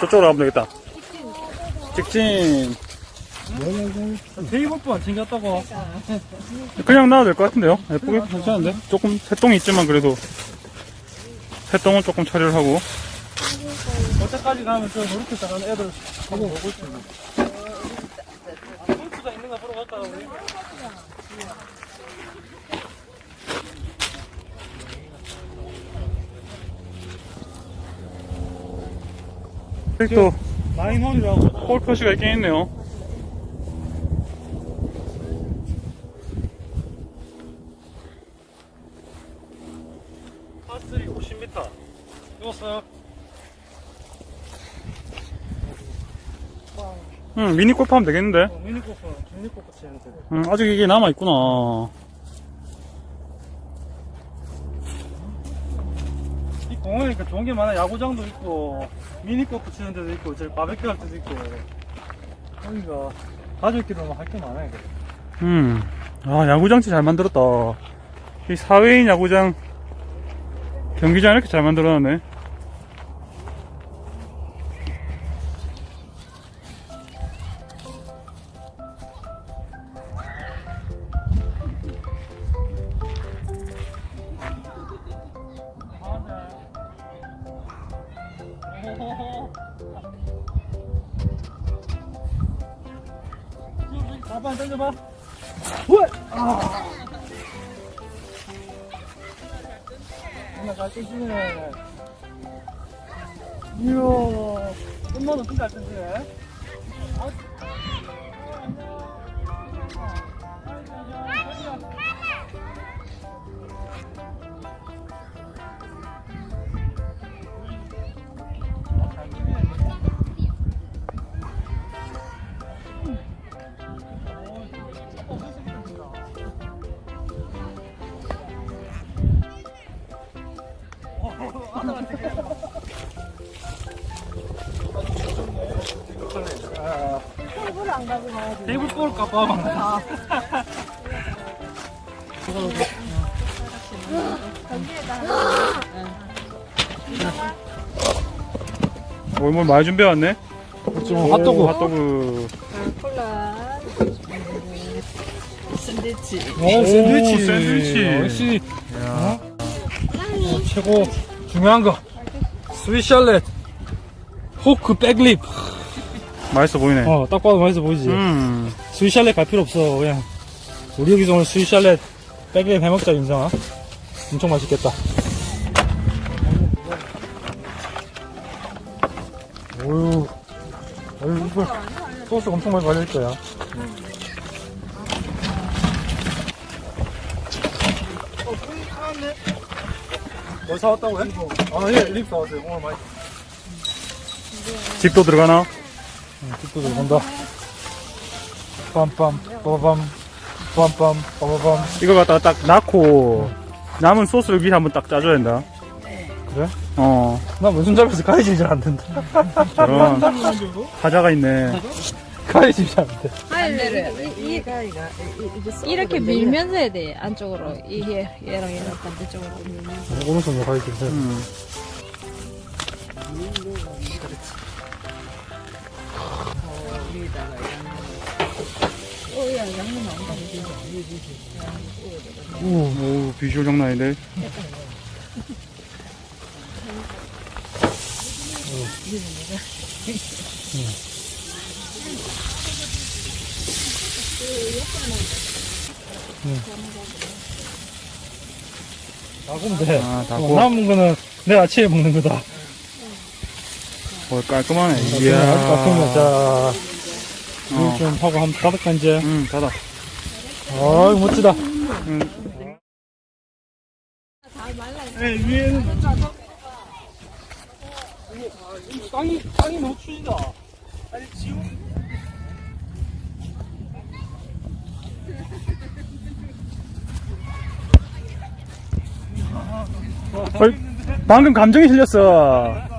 저쪽으로 가면 되겠다. 직진. 테이블도 안 챙겼다고. 그냥 놔도 될 것 같은데요? 예쁘게 괜찮은데? 조금 새똥이 있지만 그래도 새똥은 조금 처리를 하고 어제까지 가면 저 노렇게 잘하는 애들 한번 보고 있지. 폴트가 있는가 보러 갈까, 우리? 또 마인홀이라고. 홀 표시가 있긴 있네요. 파스리 50m. 이었어요 응, 미니 골프 하면 되겠는데? 어, 미니골프, 미니골프 치는 데. 응, 아직 이게 남아있구나. 공원이니까 좋은 게 많아. 야구장도 있고, 미니골프 치는 데도 있고, 저기 바베큐 할 때도 있고. 여기가 가족끼리만 할 게 많아요. 그래. 음, 아, 야구장 진짜 잘 만들었다. 이 사회인 야구장, 경기장 이렇게 잘 만들어놨네. 한번 던져봐. 왜? 아. 엄마 잘 던지네. 이야, 엄마도 진짜 잘 던지네. 테이블 볼 까봐. 뭘, 뭘 많이 준비해왔네? 오, 핫도그. 핫도그. 콜라 샌드위치 오, 샌드위치. 샌드위치. 역시. 최고 중요한 거. 스위샬렛. 호크 백립. 맛있어 보이네. 어, 딱 봐도 맛있어 보이지? 음, 스위샬렛 갈 필요 없어. 그냥. 우리 여기서 오늘 스위샬렛 백립 해먹자, 윤성아. 엄청 맛있겠다. 오유. 어유, 이거 소스 엄청 많이 발릴 거야. 뭐 사왔다고요? 아, 예, 립 사왔어요. 오늘 많이. 집도 들어가나? 뒷도 들어간다. 빰빰, 빠바밤, 빰빰, 빠바밤. 이거 갖다가 딱 넣고, 남은 소스를 위에 한번 딱 짜줘야 된다. 그래? 어, 나 무슨 잡에서 가위질 잘안 된다. 저런 사자가 있네. 가위질 잘안 돼. 반대를 이, 이, 이렇게 밀면서 해야 돼 안쪽으로 이 얘, 얘랑 얘랑 반대쪽으로 밀면서 오른손으로 가위질 해. 음. 오야 양념 나온다 오, 비주얼 장난 아닌데? 돼. 아. 어, 남은 거는 내일 아침에 먹는 거다. 어, 깔끔하네. 아주 이야. 자, 어. 물좀 하고 한번 닫을까, 이제. 음, 닫아. 아유, 멋지다. 음, 네, 위에는. 땅이, 땅이 너무 추진다. 아니, 지금. 헐, 방금 감정이 실렸어.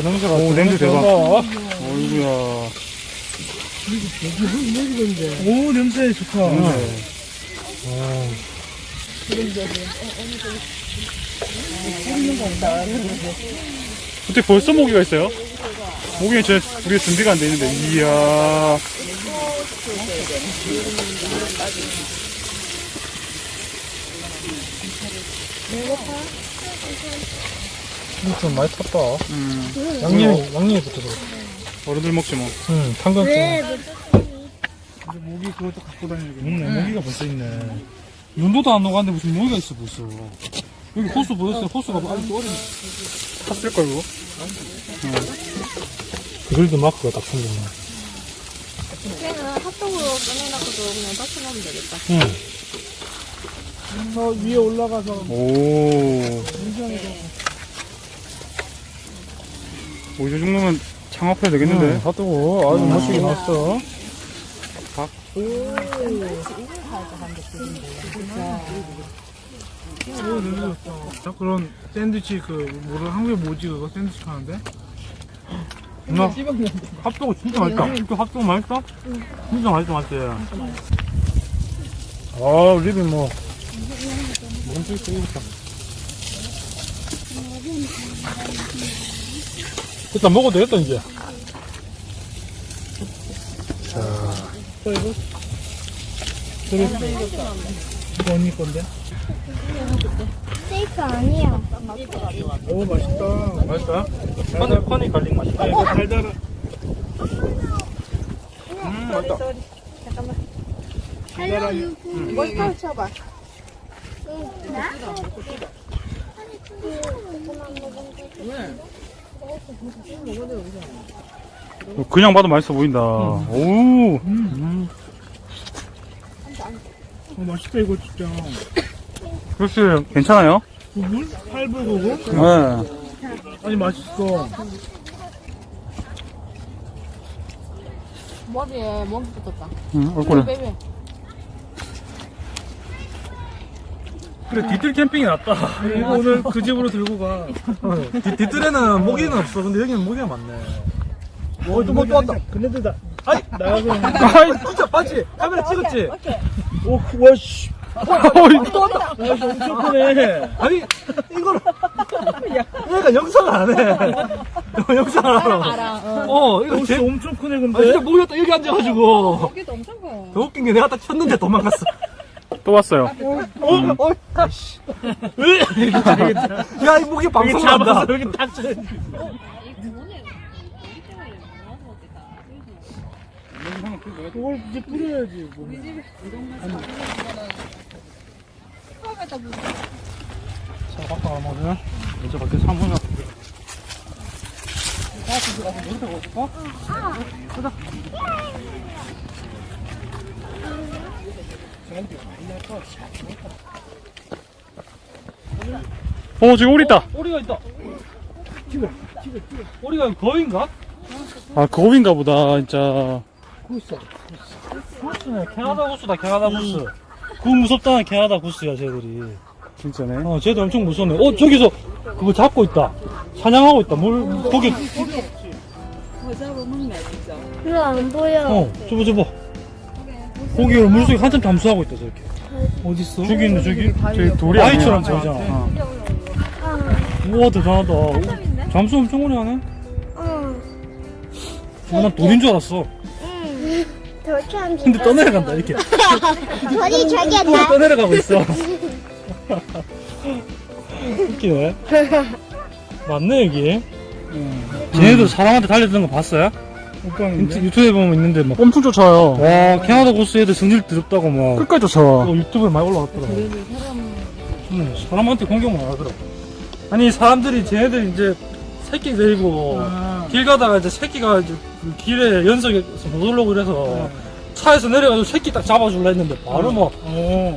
오, 냄새가. 오, 냄새 대박. 어이구야. 오 냄새 좋다. 어떻게 벌써 모기가 있어요? 모기는 저 우리가 준비가 안 돼 있는데 이야 이거 좀 많이 탔다. 음, 양념이 양념이 붙어서. 어른들 먹지 뭐 응 탄강증. 근데 모기 그것도 갖고 다니는 네 모기가 벌써 있네. 눈도도 안 녹았는데 무슨 모기가 있어 벌써. 여기 호수 보였어요? 호수가 아직도 어린. 탔을 걸 그거 그걸도 마크가 딱 생겼네. 그냥 핫도그로 꺼내놓고도 그냥 닦아놓으면 되겠다. 응. 저 위에 올라가서 오 모기 정도면 창업해야 되겠는데 핫도그 아주 멋지게 나왔어. 오, 냄새 좋다. 자, 그런 샌드위치 그 뭐라 한국에 뭐지 그거 샌드위치 하는데? 누나 핫도그 진짜 맛있다. 그 핫도그 맛있다? 진짜 맛있다 맛있지. 아 립이 뭐 뭔지 모르겠다. 일단 먹어도 되겠다 이제. 자. 또 이거? 그래. 이거 언니 건데? 스테이크 아니야. 오 맛있다. 맛있다. 파니 파니 갈릭 맛있다. 이거 달달한. 음 맛있다. 헬로 유부. 머리카락 쳐봐. 응, 나? 그냥 봐도 맛있어 보인다 오 음. 어, 맛있다 이거 진짜. 글쎄 괜찮아요? 구불? 8불 구불? 네 아니 맛있어. 머리에 멍이 붙었다. 응, 얼굴에 빼빼. 그래 뒤뜰 캠핑이 낫다. 이거 오늘 그 집으로 들고 가. 뒤, 뒤뜰에는 모기는 없어. 근데 여기는 모기가 많네. 어, 또, 뭐, 또 왔다. 근데도 나, 아이, 나가고. 아이, 진짜, 맞지? 카메라 찍었지? 오, 와, 씨. 또 왔다. 엄청 크네. 아니, 이거를. 얘가 영상을 안 해. 너 영상을 알아. 알아. 어. 어, 이거 진짜 엄청 크네, 근데. 아, 진짜 모기가 딱 여기 앉아가지고. 여기도 엄청 커. 더 웃긴 게 내가 딱 쳤는데 도망갔어. 또 왔어요 어, 어, 아씨. 야, 이 목이 방송한다. 여기 딱 쳐. 그걸 이제 뿌려야지. 뭐. 우리 집에 사는 거는 처음에다 물 자, 바꿔 먹으면 이제 밖에 사무나. 어 지금 오리 있다 오리가 있다. 집에, 집에, 집에. 오리가 거인가? 아 거인가 보다 진짜 구스. 구스네. 캐나다 구스다, 캐나다 구스. 그 무섭다는 캐나다 구스야, 쟤들이. 진짜네 어, 쟤들 엄청 무섭네. 어, 저기서 그거 잡고 있다. 사냥하고 있다. 물, 고기. 이거 안 보여. 어, 저거, 저거. 고기를 물속에 한참 잠수하고 있다, 저렇게. 어딨어? 저기 있네, 저기. 저기 돌이 바위처럼 보이잖아. 어. 우와, 대단하다. 오, 잠수 엄청 오래 하네? 응. 어, 난 돌인 줄 알았어. 응. 돌처럼 근데 떠내려간다, 이렇게. 돌이 저기야 또 나. 떠내려가고 있어. 웃기네. 맞네, 여기. 쟤네들 사람한테 달려드는 거 봤어요? 인트- 유튜브에 보면 있는데 막. 엄청 쫓아요 와, 캐나다 고스 애들 성질 더럽다고 막. 끝까지 쫓아와 어, 유튜브에 많이 올라왔더라. 응, 사람한테 공격을 안 하더라. 아니, 사람들이 쟤네들 이제 새끼 데리고 길 가다가 이제 새끼가 이제 그 길에 연석에서 못 올라오고 그래서 차에서 내려가지고 새끼 딱 잡아줄라 했는데 바로 막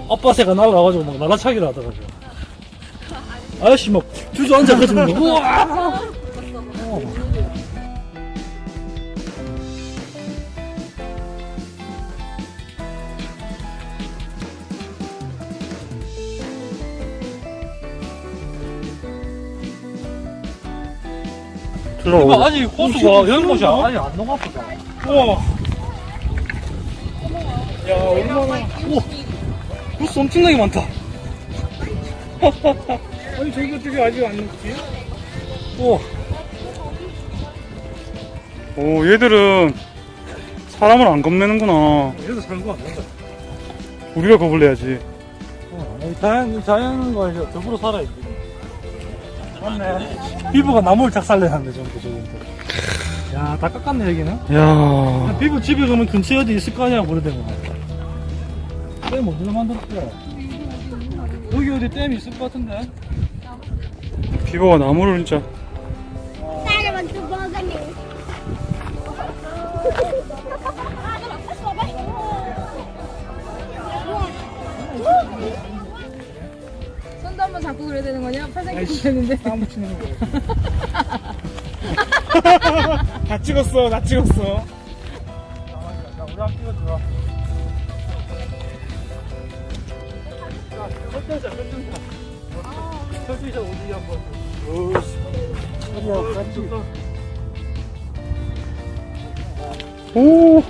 아빠 새가 날아가가지고 막 날아차기를 하더라고. 아저씨 막 주저앉아가지고 막 우와! 이거 아직 호수가 여는 곳이 아직 안 녹았거든. 우와. 오! 부스 엄청나게 많다. 아니, 저기 어떻게 아직 안 녹지? 오, 오, 얘들은 사람을 안 겁내는구나. 얘도 사는 거 아니야? 우리가 겁을 내야지. 어, 자연, 자연과 더불어 살아야지. 맞네. 피부가 나무를 작살내는데, 전부 저기. 야, 다 깎았네, 여기는. 야 피부 집에 가면 근처에 어디 있을 거 아니야, 그러대면. 댐 어디서 만들었대? 여기 어디 댐 있을 것 같은데? 비버가 나무를 진짜. 끼고 되는데. 땀 치는 거. 다 찍었어, 다 찍었어. 자, 우리 한번 찍어줘. 자, 펼쳐자, 펼쳐자. 펼쳐자, 어디 한번. 오씨. 어디야, 같이. 오,